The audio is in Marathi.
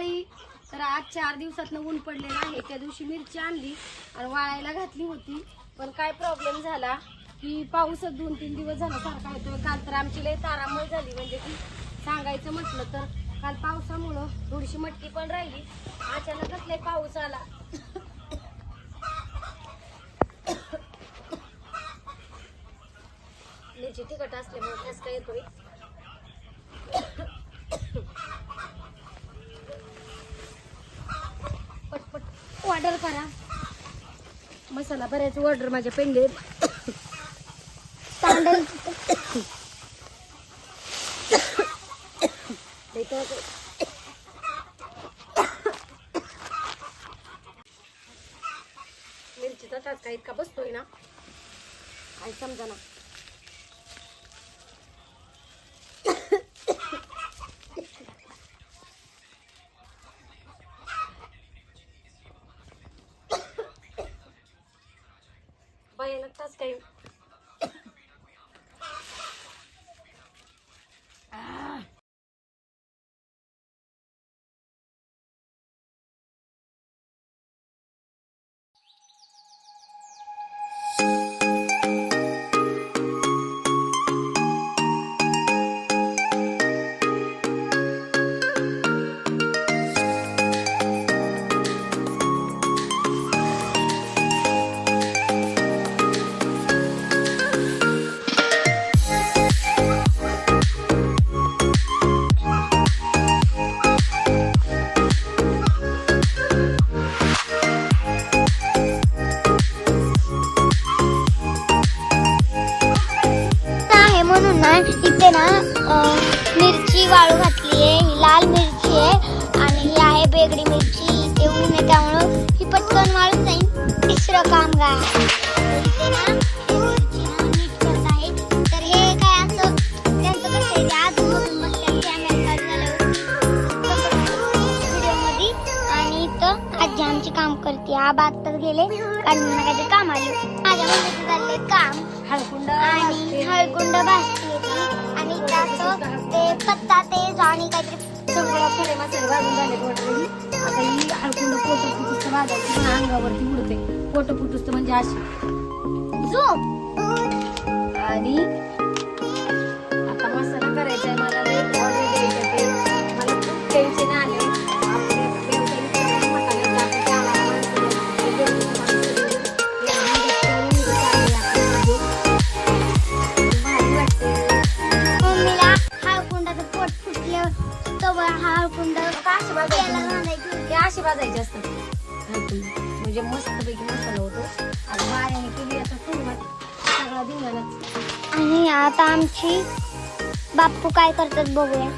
दिवाळी तर आज चार दिवसात ऊन पडलेलं आहे. त्या दिवशी मिरची आणली आणि वाळायला घातली होती. पण काय प्रॉब्लेम झाला की पाऊसच दोन तीन दिवस झाला सारखा येतो काल तर आमची लई तारामळ झाली. म्हणजे की सांगायचं म्हटलं तर काल पावसामुळं थोडीशी मटकी पण राहिली. अचानकच लय पाऊस आला. तिखट असल्यामुळे ठसका येतोय? ऑर्डर करा. मसाला बऱ्याच ऑर्डर माझ्या पेंडे तांदळ. मिरचीचा टाचका इतका बसतोय ना. काय समजा ना That's go. मिरची वाळू घातली आहे. ही लाल मिरची आहे आणि ही आहे बेगडी मिरची. इथे ऊन आहे त्यामुळं ही पटकन वाळून जाईल. तिसरं काम काय? ते आजी आमची काम करते. आबा तर गेले. कारण काहीतरी काम आले. माझ्या मम्मीचं चाललंय काम. हळकुंड आणि हळकुंड होती आणि ते पत्ता ते आणि काहीतरी सगळं खडे मसाले भाजून झाले ऑलरेडी आता ही हळकुंड पोट फुटुस्त भाजायची पण अंगावरती उडते. पोट फुटुस्त म्हणजे अशी. झोप. आणि अशी भाजायची? घालायची अशी भाजायची असतात हळकुंड. म्हणजे मस्तपैकी मसाला होतो. आणि वाऱ्याने केली आता सुरुवात. सगळा धिंगाणाच आणि आता आमची बाप्पू काय करतात बघूया.